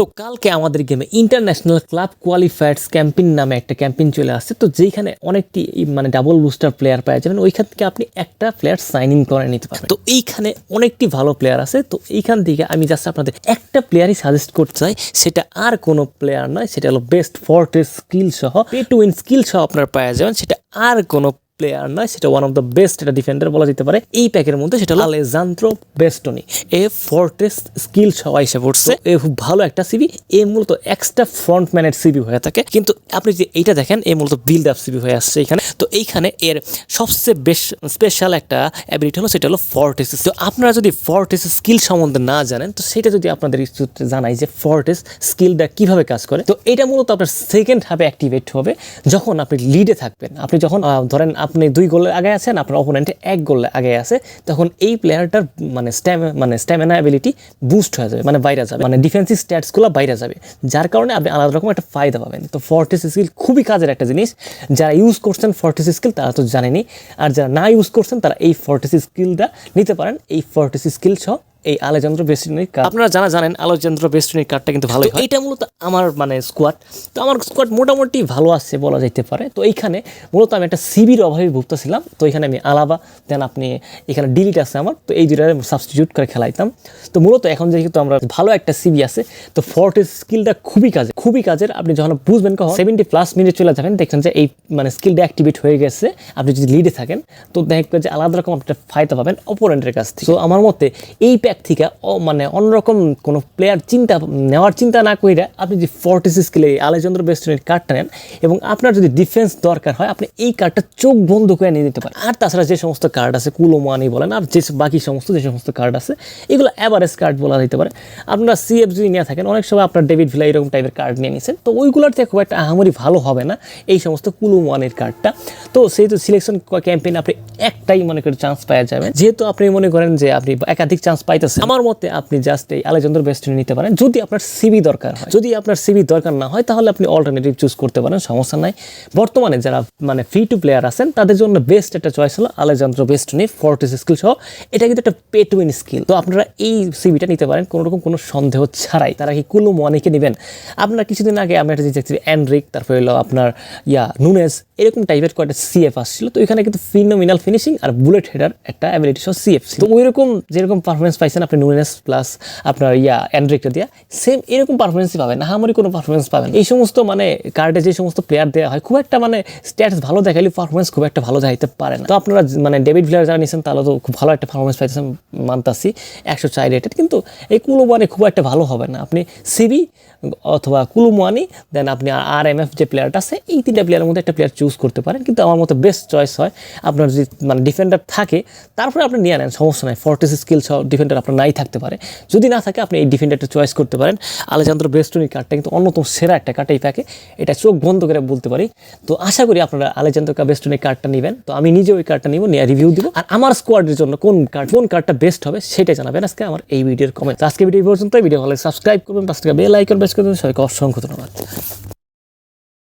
তো কালকে আমাদের গেমে ইন্টারন্যাশনাল ক্লাব কোয়ালিফায়ার্স ক্যাম্পিং নামে একটা ক্যাম্পিং চলে আসছে। তো যেখানে অনেকটি মানে ডাবল বুস্টার প্লেয়ার পাওয়া যাবেন ওইখান থেকে আপনি একটা প্লেয়ার সাইন ইন করে নিতে পারবেন। তো এইখানে অনেকটি ভালো প্লেয়ার আছে। তো এইখান থেকে আমি জাস্ট আপনাদের একটা প্লেয়ারই সাজেস্ট করতে চাই। সেটা আর কোনো প্লেয়ার নয়, সেটা হলো বেস্ট ফর্টেস স্কিল সহ পে টু উইন স্কিল সহ আপনার পাওয়া যাবেন। সেটা আর কোনো প্লেয়ার নয়, সেটা ওয়ান অফ দ্য বেস্ট এটা ডিফেন্ডার বলা যেতে পারে। এই প্যাকের মধ্যে সেটা হলো আলেজান্দ্রো বেস্টনি এ ফোর্টেস স্কিল সহ এসে পড়ছে। এ খুব ভালো একটা সিবি এ মূলত এক্সট্রা ফ্রন্টম্যানের সিবি হয়ে থাকে। কিন্তু আপনি যে এইটা দেখেন, এ মূলত বিল্ড আপ সিবি হয়ে আসছে এখানে। তো এইখানে এর সবচেয়ে বেশ স্পেশাল একটা অ্যাবিলিটি হলো, সেটা হলো ফর্টেস তো আপনারা যদি ফর্টেস স্কিল সম্বন্ধে না জানেন, তো সেটা যদি আপনাদের সূত্রে জানাই যে ফর্টেস স্কিলটা কীভাবে কাজ করে, তো এটা মূলত আপনার সেকেন্ড হাবে অ্যাক্টিভেট হবে। যখন আপনি লিডে থাকবেন, আপনি যখন ধরেন আপনি দুই গোলের আগে আছেন, আপনার অপোনেন্টে এক গোলে আগে আছে, তখন এই প্লেয়ারটার মানে স্ট্যাম মানে স্ট্যামিনা অ্যাবিলিটি বুস্ট হয়ে যাবে মানে বাইরে যাবে। মানে ডিফেন্সিভ স্ট্যাটসগুলো বাইরে যাবে, যার কারণে আপনি আলাদা রকম একটা ফায়দা পাবেন। তো ফর্টিস স্কিল খুবই কাজের একটা জিনিস। যারা ইউজ করছেন ফর্টিস স্কিল তারা তো জানেনি আর যারা না ইউজ করছেন, তারা এই ফর্টিস স্কিলটা নিতে পারেন। এই ফর্টিস স্কিল সহ এই আলেজান্দ্র বেস্টিনির কার্ড আপনারা জানা জানেন আলেজান্দ্র বেস্টিনির কার্ডটা কিন্তু হয়। এটা মূলত আমার মানে স্কোয়াড তো আমার স্কোয়াড মোটামুটি ভালো আছে বলা যেতে পারে। তো এইখানে মূলত আমি একটা সিবির অভাবে ভুগতেছিলাম। তো এখানে আমি আলাবা দেন আপনি এখানে ডিলিট আছে আমার। তো এই দুইটা সাবস্টিটিউট করে খেলাইতাম। তো মূলত এখন যেহেতু আমরা ভালো একটা সিবি আছে তো ফর্টিস স্কিলটা খুবই কাজে খুবই কাজের। আপনি যখন বুঝবেন কখন সেভেন্টি প্লাস মিনিট চলে যাবেন দেখছেন যে এই মানে স্কিলটা অ্যাক্টিভেট হয়ে গেছে। আপনি যদি লিডে থাকেন তো দেখবেন যে আলাদা রকম একটা ফায়দা পাবেন অপোনেন্টের কাছ থেকে। তো আমার মতে এই প্যাক থেকে মানে অন্যরকম কোনো প্লেয়ার চিন্তা নেওয়ার চিন্তা না কইরা আপনি যে ফর্টিস স্কিলে আলেচন্দ্র বেস্টনের কার্ডটা নেন এবং আপনার যদি ডিফেন্স দরকার হয়, আপনি এই কার্ডটা চোখ বন্ধ করে নিয়ে নিতে পারেন। আর তাছাড়া যে সমস্ত কার্ড আছে, কুলোমানি বলেন, আর যে বাকি সমস্ত, যে সমস্ত কার্ড আছে, এগুলো অ্যাভারেজ কার্ড বলা যেতে পারে। আপনার সিএফ যদি নিয়ে থাকেন, অনেক সময় আপনার ডেভিড ভিলা এরকম টাইপের কার্ড নিয়ে নিয়েছেন তো ওইগুলোর থেকে খুব একটা আহামরি ভালো হবে না এই সমস্ত কুলোমানের কার্ডটা তো সেহেতু সিলেকশন ক্যাম্পেইন আপনি একটাই মনে করে চান্স পাওয়া যাবে। যেহেতু আপনি মনে করেন যে আপনি একাধিক চান্স পাইতেছেন আমার মতে আপনি জাস্ট এই আলেচন্দ্র বেস্ট নিতে পারেন। যদি আপনার সিবি দরকার হয়। যদি আপনার সিবি দরকার না হয়, তাহলে আপনি অল্টারনেটিভ চুজ করতে পারেন, সমস্যা নাই। বর্তমানে যারা মানে ফ্রি টু প্লেয়ার আছেন, তাদের জন্য বেস্ট একটা চয়েস হলো আলেচন্দ্র বেস্টনি ফোর্টিস স্কিল সহ। এটা কিন্তু একটা পে টু উইন স্কিল তো আপনারা এই সিবিটা নিতে পারেন, কোনো রকম কোনো সন্দেহ ছাড়াই। তারা কি কুলু মনিকে নেবেন? আপনার কিছুদিন আগে আমি একটা জিনিস অ্যান্ড্রিক তারপরে হলো আপনার, ইয়া নুনেস এরকম টাইপের কয়েকটা সিএফ আসছিল। তো এখানে কিন্তু ফিনোমিনাল ফিনিশিং আর বুলেট হেডার একটা অ্যাবিলিটি সহ সিএফ তো ওই রকম যেরকম পারফরমেন্স পাইছেন আপনি নুনেস প্লাস আপনার ইয়া অ্যান্ড্রিকটা দিয়া সেম এরকম পারফরমেন্সই পাবেন না আমারই কোনো পারফরমেন্স পাবেন এই সমস্ত মানে কার্ডে যে সমস্ত প্লেয়ার দেওয়া হয়, খুব একটা মানে স্ট্যাটাস ভালো দেখালে পারফরমেন্স খুব একটা ভালো দেখাইতে পারে না। তো আপনারা মানে ডেভিড ভিলার যারা নিয়েছেন তাহলে তো খুব ভালো একটা পারফরমেন্স পাইতেছেন মানতাসি একশো চার রেটেড কিন্তু এই কুলুমানি খুব একটা ভালো হবে না। আপনি সিবি অথবা কুলুমানি দেন আপনি আর এম এফ যে প্লেয়ারটা আছে, এই তিনটা প্লেয়ারের মধ্যে একটা প্লেয়ার চুজ করতে পারেন। কিন্তু আমার মতো বেস্ট চয়েস হয় আপনার যদি মানে ডিফেন্ডার থাকে, তারপরে আপনি নিয়ে নেন, সমস্যা নাই। ফর্টিস স্কিল সহ ডিফেন্ডার আপনার নাই থাকতে পারে। যদি না থাকে, আপনি এই ডিফেন্ডারটা চয়েস করতে পারেন। আলেজান্দ্র বেস্টনি কার্ডটা কিন্তু অন্যতম সেরা একটা কার্ড এই প্যাকে এটা চোখ বন্ধ করে বলতে পারি। তো আশা করি আপনারা আলেজান্দ্র বেস্টনি কার্ডটা নেবেন। তো আমি নিজে ওই কার্ডটা নিব, নিয়ে রিভিউ দিব। আর আমার স্কোয়াডের জন্য কোন কার্ড কোন কার্ডটা বেস্ট হবে, সেটাই জানাবেন আজকে আমার এই ভিডিওর কমেন্ট আজকে ভিডিও পর্যন্ত ভিডিও ভালো সাবস্ক্রাইব করবেন পাঁচ টাকা বেল আইকন বেস করবেন সবাইকে অসংখ্য ধন্যবাদ।